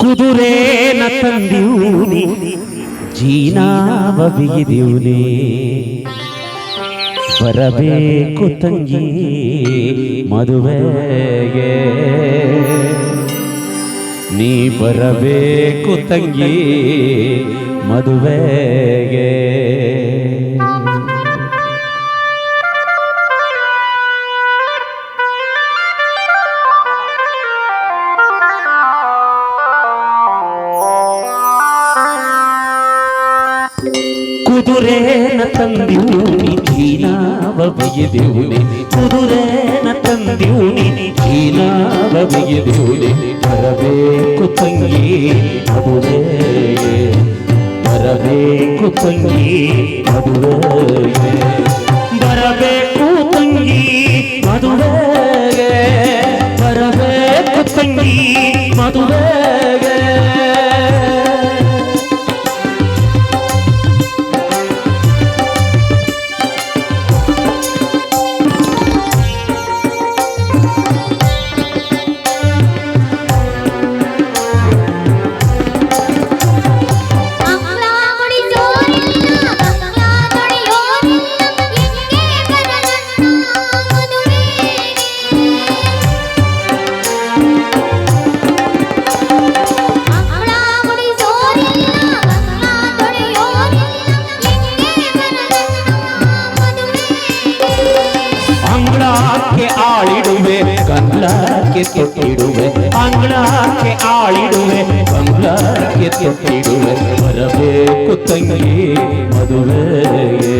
ಕುದುರೇನ ತಂದಿವ್ನಿ ಜೀನಾವ ಬಿಗಿದಿವ್ನಿ ಬರಬೇಕು ತಂಗಿ ಮದುವೆಗೆ. ನೀ ಬರಬೇಕು ತಂಗಿ ಮದುವೆಗೆ. ಕುದುರೇನ ತಂದಿವ್ನಿ ಜೀನಾವ ಬಗೆದಿವ್ನಿ ಕುದುರೇನ ತಂದಿವ್ನಿ ಜೀನಾವ ಬಗೆದಿವ್ನಿ ಬರಬೇಕು ತಂಗಿ ಮದುವೆಗೆ ಬರಬೇಕು ತಂಗಿ ಮದುವೆಗೆ ಬರಬೇಕು ತಂಗಿ ಮದುವೆಗೆ ಬರಬೇಕು ತಂಗಿ ಮದುವೆಗೆ ಅಂಗಳಕ್ಕೆ ಆಳಿಡುವೆ ಕಂಗ್ಲಕ್ಕೆ ತೊಟ್ಟಿಡುವೆ ಅಂಗಳಕ್ಕೆ ಆಳಿಡುವೆ ಕಂಗ್ಲಕ್ಕೆ ತೊಟ್ಟಿಡುವೆ ಬರಬೇಕು ತಂಗಿ ಮದುವೆಗೆ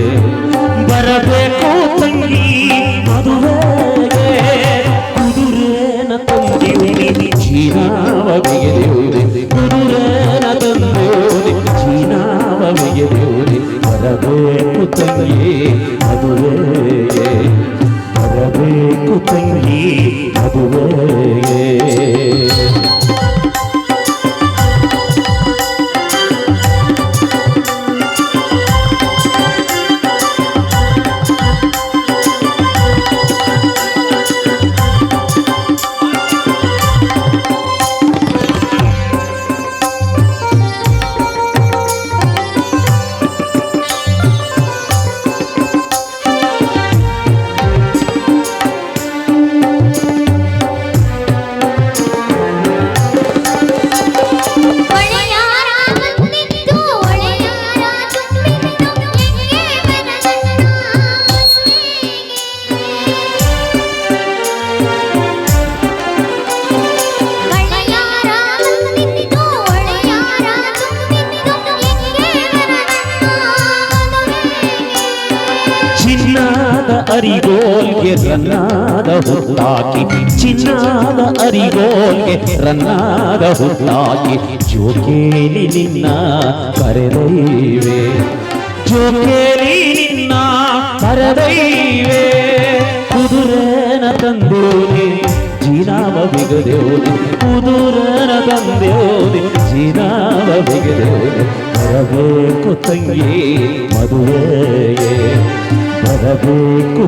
ಅರಿಗೋಲ್ಗೆ ರನ್ನಾದ ಹುಟ್ಟಾಕಿ ಚಿನ್ನದ ಅರಿಗೋಲ್ಗೆ ರನ್ನಾದ ಹುಟ್ಟಾಕಿ ಜೋಕೇಲಿ ನಿನ್ನ ಕರೆದೈವೆ ಜೋಕೇಲಿ ನಿನ್ನ ಕರೆದೈವೆ ಕುದುರೆನ ತಂದೋನೆ ಜೀನಾವ ಬಿಗದೇವನೆ ಕುದುರೆನ ತಂದೆಯೋನೆ ಜೀನಾವ ಬಿಗದೇವನೆ ಬರಬೇಕು ತಂಗಿ ಮದುವೆಗೆ ಬರಬೇಕು